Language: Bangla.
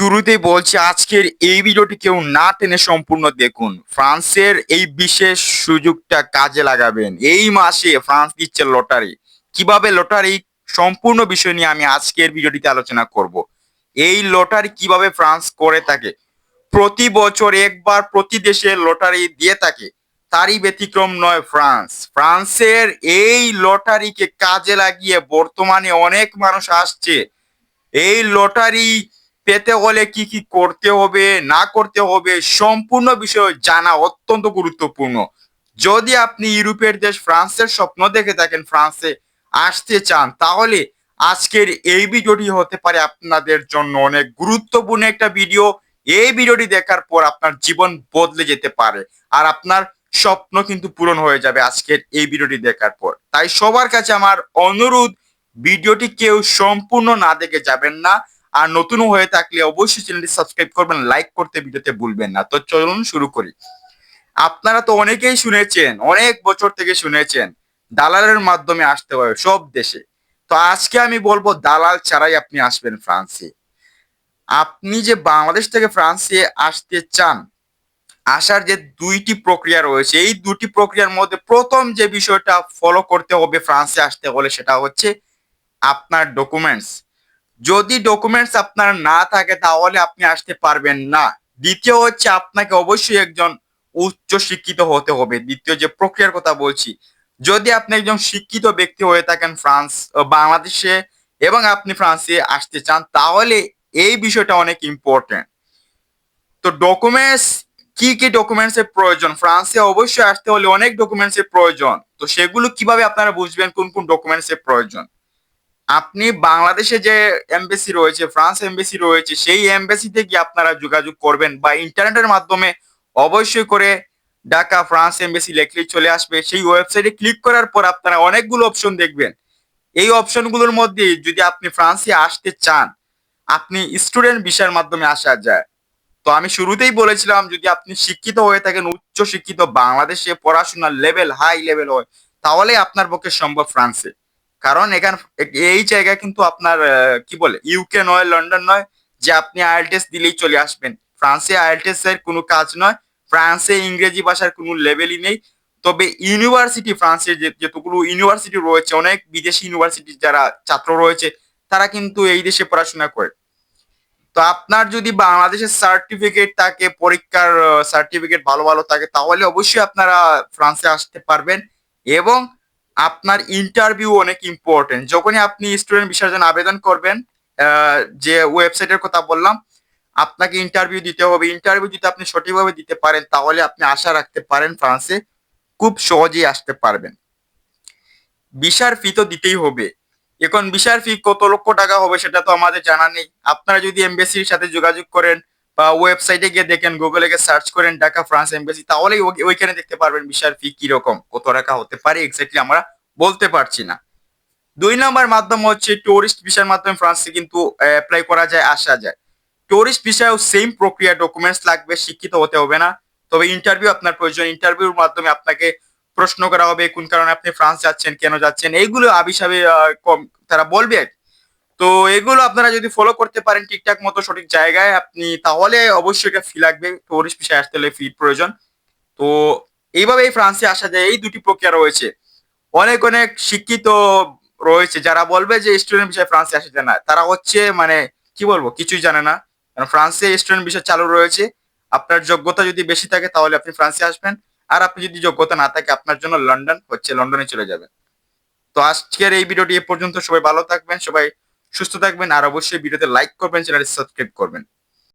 শুরুতেই বলছি, আজকের এই ভিডিওটি কেউ না টেনে সম্পূর্ণ দেখুন। ফ্রান্সের এই বিশেষ সুযোগটা কাজে লাগাবেন। এই মাসে ফ্রান্স দিচ্ছে লটারি। কীভাবে লটারি? সম্পূর্ণ বিষয় নিয়ে আমি আজকের ভিডিওটিতে আলোচনা করব। এই লটারি কীভাবে ফ্রান্স করে থাকে? প্রতি বছর একবার প্রতি দেশে লটারি দিয়ে থাকে। তারই ব্যতিক্রম নয় ফ্রান্স। ফ্রান্সের এই লটারিকে কাজে লাগিয়ে বর্তমানে অনেক মানুষ আসছে। এই লটারি পেতে হলে কি কি করতে হবে, না করতে হবে, সম্পূর্ণ বিষয় জানা অত্যন্ত গুরুত্বপূর্ণ। যদি আপনি ইউরোপের দেশ ফ্রান্সের স্বপ্ন দেখে থাকেন, ফ্রান্সে আসতে চান, তাহলে আজকের এই ভিডিওটি হতে পারে আপনাদের জন্য অনেক গুরুত্বপূর্ণ একটা ভিডিও। এই ভিডিওটি দেখার পর আপনার জীবন বদলে যেতে পারে আর আপনার স্বপ্ন কিন্তু পূরণ হয়ে যাবে আজকের এই ভিডিওটি দেখার পর। তাই সবার কাছে আমার অনুরোধ, ভিডিওটি কেউ সম্পূর্ণ না দেখে যাবেন না। আর নতুন হয়ে থাকলে অবশ্যই চ্যানেলটি সাবস্ক্রাইব করবেন লাইক করতে ভিডিওতে ভুলবেন না। তো চলুন শুরু করি। আপনারা তো অনেকেই শুনেছেন, অনেক বছর থেকে শুনেছেন, দালালের মাধ্যমে আসতে হয় সব দেশে। তো আজকে আমি বলব, দালাল ছাড়াই আপনি আসবেন ফ্রান্সে। আপনি যে বাংলাদেশ থেকে ফ্রান্সে আসতে চান, আসার যে দুইটি প্রক্রিয়া রয়েছে, এই দুটি প্রক্রিয়ার মধ্যে প্রথম যে বিষয়টা ফলো করতে হবে ফ্রান্সে আসতে হলে, সেটা হচ্ছে আপনার ডকুমেন্টস যদি ডকুমেন্টস আপনার না থাকে, তাহলে আপনি আসতে পারবেন না। দ্বিতীয় হচ্ছে আপনাকে অবশ্যই একজন উচ্চ শিক্ষিত হতে হবে। দ্বিতীয় যে প্রক্রিয়ার কথা বলছি, যদি আপনি একজন শিক্ষিত ব্যক্তি হয়ে থাকেন ফ্রান্স বাংলাদেশে এবং আপনি ফ্রান্সে আসতে চান, তাহলে এই বিষয়টা অনেক ইম্পর্টেন্ট তো ডকুমেন্টস কি কি ডকুমেন্টস এর প্রয়োজন? ফ্রান্সে অবশ্যই আসতে হলে অনেক ডকুমেন্টস এর প্রয়োজন। তো সেগুলো কীভাবে আপনারা বুঝবেন? কোন কোন ডকুমেন্টস এর প্রয়োজন? আপনি বাংলাদেশে যে এমবেসি রয়েছে ফ্রান্স এমবেসি রয়েছে, সেই এমবেসিতে গিয়ে আপনারা যোগাযোগ করবেন বা ইন্টারনেটের মাধ্যমে অবশ্যই করে ঢাকা ফ্রান্স এমবেসি লেখলেই চলে আসবে। সেই ওয়েবসাইটে ক্লিক করার পর আপনারা অনেকগুলো অপশন দেখবেন। এই অপশনগুলোর মধ্যে যদি আপনি ফ্রান্সে আসতে চান, আপনি স্টুডেন্ট ভিসার মাধ্যমে আসা যায়। তো আমি শুরুতেই বলেছিলাম, যদি আপনি শিক্ষিত হয়ে থাকেন উচ্চ শিক্ষিত বাংলাদেশে পড়াশোনার লেভেল হাই লেভেল হয় তাহলে আপনার পক্ষে সম্ভব ফ্রান্সে কারণ এখানে এই জায়গায় কিন্তু আপনার কি বলে ইউকে নয় লন্ডন নয়, যে আপনি আইএলটিএস দিলেই চলে আসবেন। ফ্রান্সে আইএলটিএস এর কোনো কাজ নয়, ফ্রান্সে ইংরেজি ভাষার কোনো লেভেলই নেই। তবে ইউনিভার্সিটি ফ্রান্সের যেতগুলো ইউনিভার্সিটি রয়েছে, অনেক বিদেশি ইউনিভার্সিটির যারা ছাত্র রয়েছে, তারা কিন্তু এই দেশে পড়াশোনা করে। তো আপনার যদি বাংলাদেশের সার্টিফিকেট থাকে, পরীক্ষার সার্টিফিকেট ভালো ভালো থাকে, তাহলে অবশ্যই আপনারা ফ্রান্সে আসতে পারবেন। এবং আপনার ইন্টারভিউ অনেক ইম্পর্টেন্ট যখনই আপনি স্টুডেন্ট ভিসার জন্য আবেদন করবেন যে ওয়েবসাইটের কথা বললাম, আপনাকে ইন্টারভিউ দিতে হবে। ইন্টারভিউ যদি আপনি সঠিকভাবে দিতে পারেন, তাহলে আপনি আশা রাখতে পারেন ফ্রান্সে খুব সহজেই আসতে পারবেন। ভিসার ফি তো দিতেই হবে। এখন ভিসার ফি কত লক্ষ টাকা হবে সেটা তো আমাদের জানা নেই। আপনারা যদি এমবেসির সাথে যোগাযোগ করেন ওয়েবসাইটে গিয়ে দেখেন গুগলে গিয়ে সার্চ করেন ঢাকা ফ্রান্স এমবেসি তাহলেই ওইখানে দেখতে পারবেন ভিসার ফি কীরকম, কত টাকা হতে পারে এক্স্যাক্টলি আমরা বলতে পারছি না। দুই নম্বর মাধ্যম হচ্ছে টুরিস্ট ভিসার মাধ্যমে ফ্রান্সে কিন্তু অ্যাপ্লাই করা যায়, আসা যায়। টুরিস্ট ভিসাও সেম প্রক্রিয়া ডকুমেন্টস লাগবে, শিক্ষিত হতে হবে না। তবে ইন্টারভিউ আপনার প্রয়োজন ইন্টারভিউর মাধ্যমে আপনাকে প্রশ্ন করা হবে, কোন কারণে আপনি ফ্রান্স যাচ্ছেন, কেন যাচ্ছেন এইগুলো আবিসাবে কম তারা বলবে। তো এগুলো আপনারা যদি ফলো করতে পারেন ঠিকঠাক মতো সঠিক জায়গায়, আপনি তাহলে অবশ্যই এটা ফি লাগবে টুরিস্ট ভিসায় আসতে হলে ফি প্রয়োজন। তো এইভাবেই ফ্রান্সে আসা যায়, এই দুটি প্রক্রিয়া রয়েছে। অনেক অনেক শিক্ষিত রয়েছে যারা বলবে যে স্টুডেন্ট বিষয়ে ফ্রান্সে আসা যায় না। তারা হচ্ছে মানে কি বলব, কিছুই জানে না। কারণ ফ্রান্সে স্টুডেন্ট বিষয় চালু রয়েছে। আপনার যোগ্যতা যদি বেশি থাকে তাহলে আপনি ফ্রান্সে আসবেন। আর আপনি যদি যোগ্যতা না থাকে, আপনার জন্য লন্ডন হচ্ছে, লন্ডনে চলে যাবেন। তো আজকের এই ভিডিওটি এ পর্যন্ত। সবাই ভালো থাকবেন। সবাই সুস্থ থাকবেন আর অবশ্যই ভিডিওতে লাইক করবেন চ্যানেলটি সাবস্ক্রাইব করবেন।